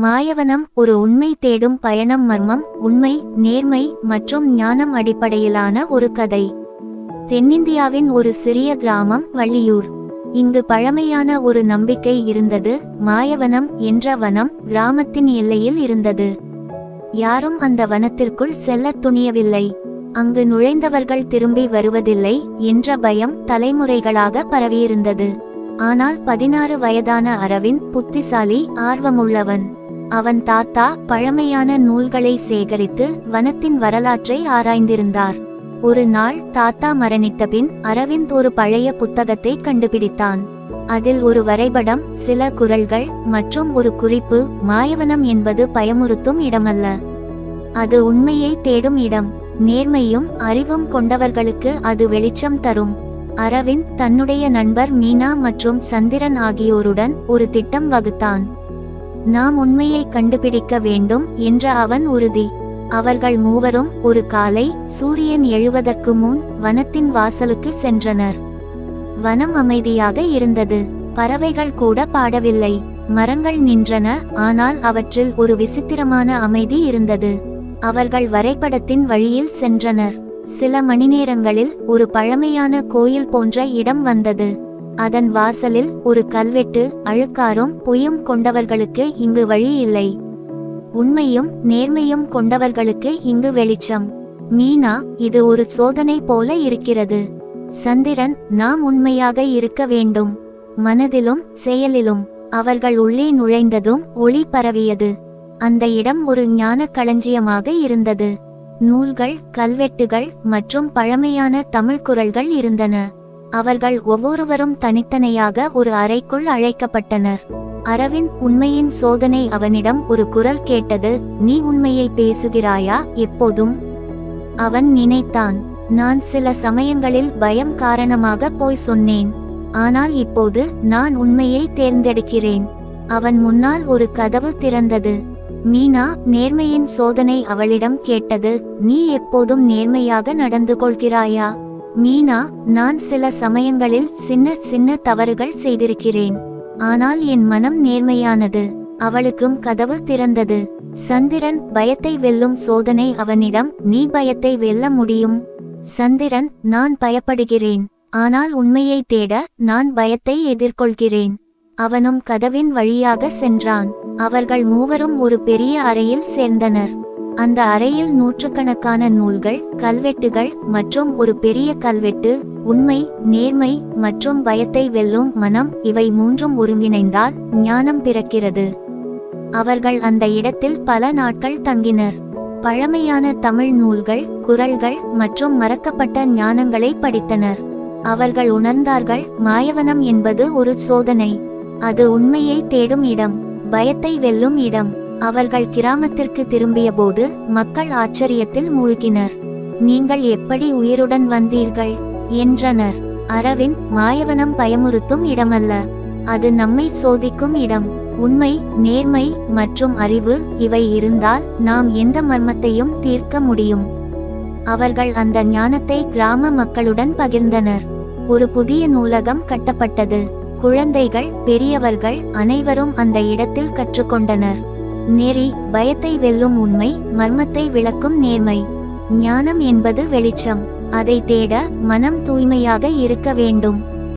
மாயவனம் ஒரு உண்மை தேடும் பயணம் மர்மம் உண்மை நேர்மை மற்றும் ஞானம் அடிப்படையிலான ஒரு கதை. தென்னிந்தியாவின் ஒரு சிறிய கிராமம் வள்ளியூர். இங்கு பழமையான ஒரு நம்பிக்கை இருந்தது மாயவனம் என்ற வனம் கிராமத்தின் எல்லையில் இருந்தது. யாரும் அந்த வனத்திற்குள் செல்லத் துணியவில்லை. அங்கு நுழைந்தவர்கள் திரும்பி வருவதில்லை என்ற பயம் தலைமுறைகளாக பரவியிருந்தது. ஆனால் பதினாறு வயதான அரவிந்த் புத்திசாலி ஆர்வமுள்ளவன். அவன் தாத்தா பழமையான நூல்களை சேகரித்து வனத்தின் வரலாற்றை ஆராய்ந்திருந்தார். ஒரு நாள் தாத்தா மரணித்தபின் அரவிந்த் ஒரு பழைய புத்தகத்தை கண்டுபிடித்தான். அதில் ஒரு வரைபடம் சில குரல்கள் மற்றும் ஒரு குறிப்பு மாயவனம் என்பது பயமுறுத்தும் இடமல்ல. அது உண்மையை தேடும் இடம் நேர்மையும் அறிவும் கொண்டவர்களுக்கு அது வெளிச்சம் தரும். அரவிந்த் தன்னுடைய நண்பர் மீனா மற்றும் சந்திரன் ஆகியோருடன் ஒரு திட்டம் வகுத்தான். நாம் உண்மையை கண்டுபிடிக்க வேண்டும் என்ற அவன் உறுதி. அவர்கள் மூவரும் ஒரு காலை சூரியன் எழுவதற்கு முன் வனத்தின் வாசலுக்கு சென்றனர். வனம் அமைதியாக இருந்தது. பறவைகள் கூட பாடவில்லை. மரங்கள் நின்றன ஆனால் அவற்றில் ஒரு விசித்திரமான அமைதி இருந்தது. அவர்கள் வரைபடத்தின் வழியில் சென்றனர். சில மணிநேரங்களில் ஒரு பழமையான கோயில் போன்ற இடம் வந்தது. அதன் வாசலில் ஒரு கல்வெட்டு அழுக்காரும் பொய்யும் கொண்டவர்களுக்கு இங்கு வழி இல்லை உண்மையும் நேர்மையும் கொண்டவர்களுக்கு இங்கு வெளிச்சம். மீனா இது ஒரு சோதனை போல இருக்கிறது. சந்திரன் நாம் உண்மையாக இருக்க வேண்டும். மனதிலும் செயலிலும் அவர்கள் உள்ளே நுழைந்ததும் ஒளி பரவியது. அந்த இடம் ஒரு ஞான களஞ்சியமாக இருந்தது. நூல்கள் கல்வெட்டுகள் மற்றும் பழமையான தமிழ் குரல்கள் இருந்தன. அவர்கள் ஒவ்வொருவரும் தனித்தனியாக ஒரு அறைக்குள் அழைக்கப்பட்டனர். அரவிந்த் உண்மையின் சோதனை அவனிடம் ஒரு குரல் கேட்டது நீ உண்மையை பேசுகிறாயா? எப்போதும். அவன் நினைத்தான் நான் சில சமயங்களில் பயம் காரணமாக போய் சொன்னேன் ஆனால் இப்போது நான் உண்மையை தேர்ந்தெடுக்கிறேன். அவன் முன்னால் ஒரு கதவு திறந்தது. மீனா நேர்மையின் சோதனை அவளிடம் கேட்டது நீ எப்போதும் நேர்மையாக நடந்து கொள்கிறாயா? மீனா நான் சில சமயங்களில் சின்ன சின்ன தவறுகள் செய்திருக்கிறேன். ஆனால் என் மனம் நேர்மையானது. அவளுக்கும் கதவு திறந்தது. சந்திரன் பயத்தை வெல்லும் சோதனை அவனிடம் நீ பயத்தை வெல்ல முடியும். சந்திரன் நான் பயப்படுகிறேன். ஆனால் உண்மையை தேட நான் பயத்தை எதிர்கொள்கிறேன். அவனும் கதவின் வழியாக சென்றான். அவர்கள் மூவரும் ஒரு பெரிய அறையில் சேர்ந்தனர். அந்த அறையில் நூற்றுக்கணக்கான நூல்கள் கல்வெட்டுகள் மற்றும் ஒரு பெரிய கல்வெட்டு உண்மை நேர்மை மற்றும் பயத்தை வெல்லும் மனம் இவை மூன்றும் ஒருங்கிணைந்தால் ஞானம் பிறக்கிறது. அவர்கள் அந்த இடத்தில் பல நாட்கள் தங்கினர். பழமையான தமிழ் நூல்கள் குரல்கள் மற்றும் மறக்கப்பட்ட ஞானங்களை படித்தனர். அவர்கள் உணர்ந்தார்கள் மாயவனம் என்பது ஒரு சோதனை. அது உண்மையை தேடும் இடம் பயத்தை வெல்லும் இடம். அவர்கள் கிராமத்திற்கு திரும்பியபோது மக்கள் ஆச்சரியத்தில் மூழ்கினர். நீங்கள் எப்படி உயிருடன் வந்தீர்கள்? என்றனர். அரவிந்த் மாயவனம் பயமுறுத்தும் இடமல்ல. அது நம்மை சோதிக்கும் இடம். உண்மை நேர்மை மற்றும் அறிவு இவை இருந்தால் நாம் எந்த மர்மத்தையும் தீர்க்க முடியும். அவர்கள் அந்த ஞானத்தை கிராம மக்களுடன் பகிர்ந்தனர். ஒரு புதிய நூலகம் கட்டப்பட்டது. குழந்தைகள் பெரியவர்கள் அனைவரும் அந்த இடத்தில் கற்றுக்கொண்டனர். நெறி பயத்தை வெல்லும் உண்மை மர்மத்தை விளக்கும் நேர்மை. ஞானம் என்பது வெளிச்சம். அதை தேட மனம் தூய்மையாக இருக்க வேண்டும்.